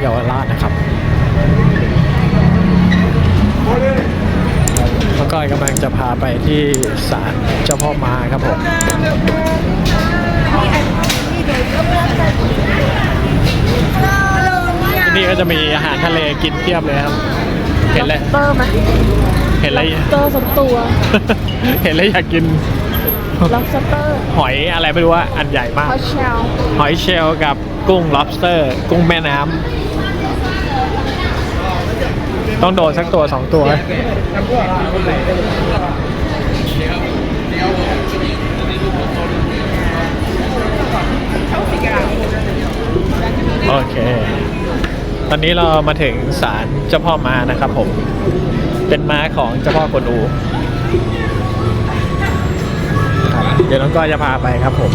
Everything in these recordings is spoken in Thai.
เยาวราชนะครับน้องก้อยกำลังจะพาไปที่ศาลเจ้าพ่อมาครับผมที่นี่ก็จะมีอาหารทะเลกินเพียบเลยครับ เห็นเลยเตอร์ไหมเห็นแล้วเตอร์สักตัว เห็นแล้วอยากกินล็อบสเตอร์หอยอะไรไม่รู้ว่าอันใหญ่มากพอเชลหอยเชลล์กับกุ้ง lobster กุ้งแม่น้ำ ต้องโดนสักตัวสองตัวโอเค ตอนนี้เรามาถึงศาลเจ้าพ่อมานะครับผม เป็นม้าของเจ้าพ่อกวนอูเดี๋ยวน้องก้อยจะพาไปครับผม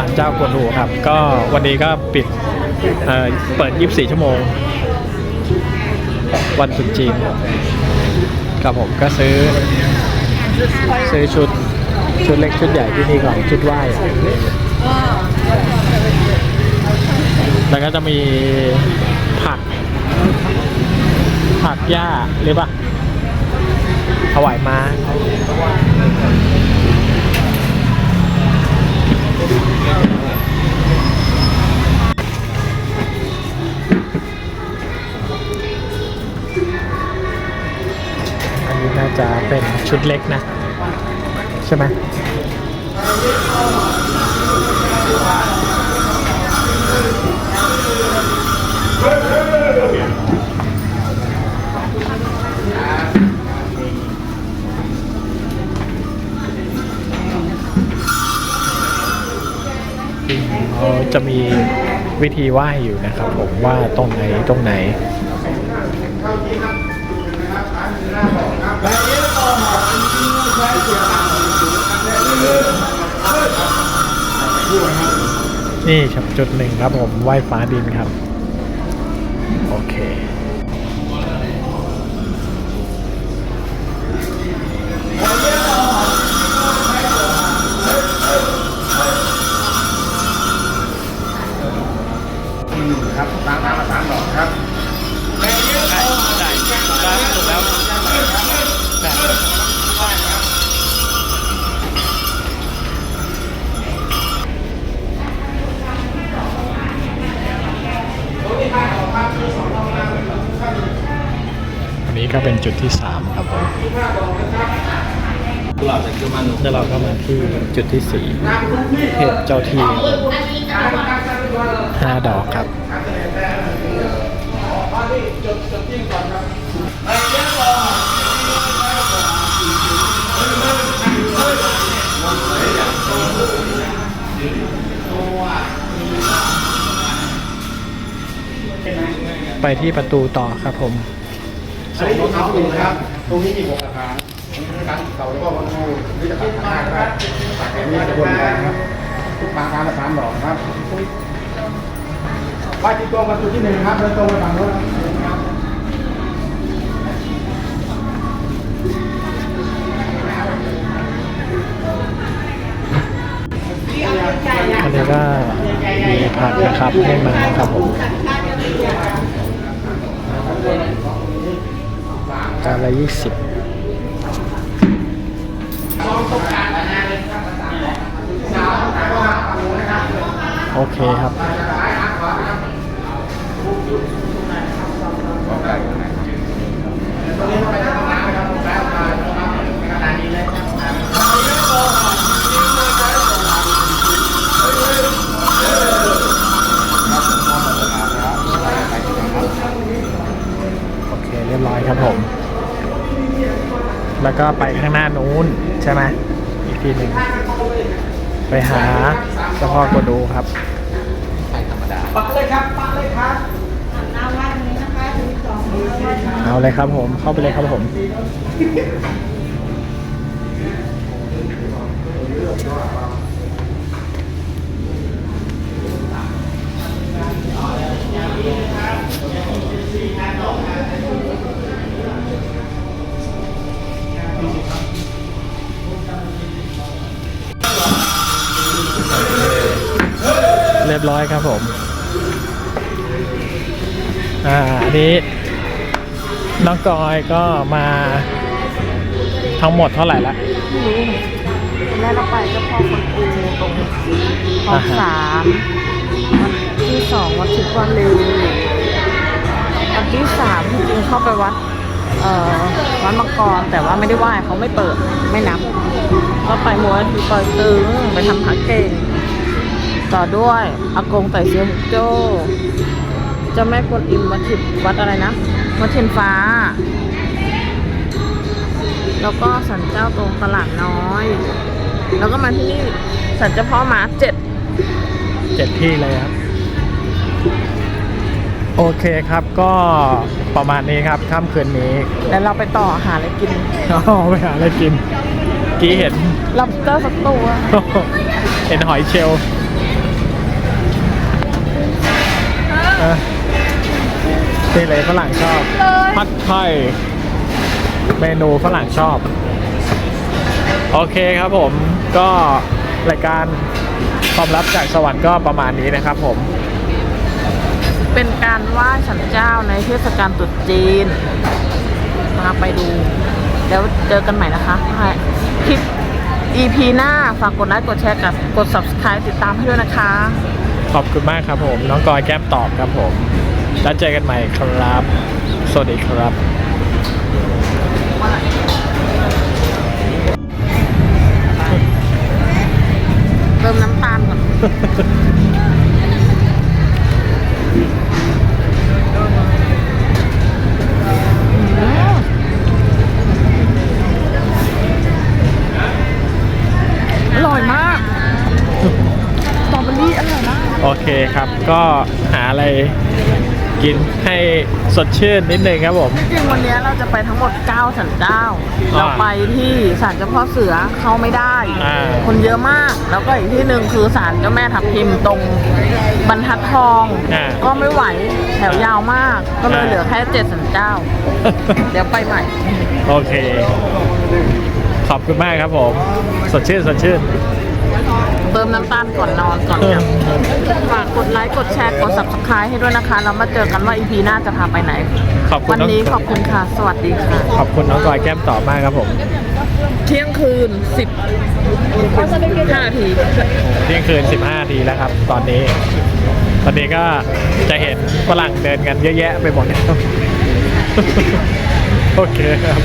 าลเจ้ากวนอูครับ ก็วันนี้ก็ปิดเอ่อเปิด 24 ชั่วโมง วันตรุษจีนครับผมก็ซื้อ ซื้อชุดชุดเล็กชุดใหญ่ที่นี่ก่อนชุดไหว้แล้วก็จะมีผัก ผักหญ้าหรือปะถวายม้า อันนี้น่าจะเป็นชุดเล็กนะ ใช่ไหมเขาจะมีวิธีไหว้อยู่นะครับผมว่าตรงไหนตรงไหนนี่ครับจุดหนึ่งครับผมไหว้ฟ้าดินครับ โอเค นนี้ก็เป็นจุดที่ 3 ครับผมแล้วเราก็มาที่จุดที่ 4เทพเจ้าที่ห้าดอกครับไปที่ประตูต่อครับผม อันนี้อยู่เขาดูนะครับ ตรงนี้มีหกอาคารตรงนี้การเสาแล้วก็วัดงูนี่จะปักข้างหน้าก็ได้อันนี้จะบนแรงครับ ทุกปางการละสามดอกครับไหว้ที่ตรงประตูที่หนึ่งครับเดินตรงไปฝั่งโน้นครับอันนี้ก็มีผักนะครับให้มาครับผมานละยี่สิบโอเคครับโอ แล้วก็ไปข้างหน้านู้นใช่ไหมอีกทีหนึ่งไปหาเจ้าพ่อกวนดูครับปักเลยครับปักเลยครับเอาเลยครับผมเข้าไปเลยครับผม ร้อยครับผม อ่าอันนี้น้องกอยก็มาทั้งหมดเท่าไหร่ละไม่รู้แรกเราไปเจ้าพ่อคนปูตรงคลองสามวันที่สองวัดทิพย์วันลือวันที่สามจริงๆเข้าไปวัดเอ่อวัดมังกรแต่ว่าไม่ได้ไหว้เขาไม่เปิดไม่นับ ก็ไปมัวที่ปอยตึงไปทำผาเก่ง ต่อด้วยอากงไต่เซียวหุกโจ้เจ้าแม่กวนอิมวัดทิพย์วัดอะไรนะวัดเทียนฟ้า แล้วก็สันเจ้าตรงตลาดน้อย แล้วก็มาที่นี่สันเจ้าพ่อหมาเจ็ดเจ็ดที่เลยครับ โอเคครับก็ประมาณนี้ครับค่ำคืนนี้แล้วเราไปต่อหาอะไรกิน อ๋อไปหาอะไรกิน กี้เห็น lobster สักตัว เห็นหอยเชลล์ เออนี่เลยฝรั่งชอบพัดไทย เมนูฝรั่งชอบ โอเคครับผม ก็รายการความลับจากสวรรค์ก็ประมาณนี้นะครับผม เป็นการไหว้สันเจ้าในเทศกาลตรุษจีนมาไปดู แล้วเจอกันใหม่นะคะคลิป EP หน้าฝากกดไลค์กดแชร์กับกด subscribe ติดตามให้ด้วยนะคะ ขอบคุณมากครับผม น้องกอยแก้มตอบครับผม แล้วเจอกันใหม่ครับ สวัสดีครับ เติมน้ำตาลก่อน ก็หาอะไรกินให้สดชื่นนิดนึงครับผม จริงๆวันนี้เราจะไปทั้งหมด 9สันเจ้า เราไปที่ศาลเจ้าพ่อเสือเข้าไม่ได้ อ่า คนเยอะมาก แล้วก็อีกที่หนึ่งคือศาลเจ้าแม่ทับทิมตรงบรรทัดทอง อ่า ก็ไม่ไหวแถวยาวมาก ก็เลยอ่า เหลือแค่เจ็ดสันเจ้า เดี๋ยวไปใหม่ โอเค ขอบคุณมากครับผม สดชื่น สดชื่น เติมน้ำตาลก่อนนอนก่อนกลับฝากกดไลค์กดแชร์กด subscribe ให้ด้วยนะคะแล้วมาเจอกันว่า EP หน้าจะพาไปไหน ขอบคุณวันน้องนี้ขอบคุณค่ะ สวัสดีค่ะ ขอบคุณน้องกอยแก้มตอบมากครับผมเที่ยงคืน 10 5นาที เที่ยงคืน 15นาทีแล้วครับ ตอนนี้ ตอนนี้ก็จะเห็นฝรั่งเดินกันเยอะแยะไปหมดแล้วโอเคครับ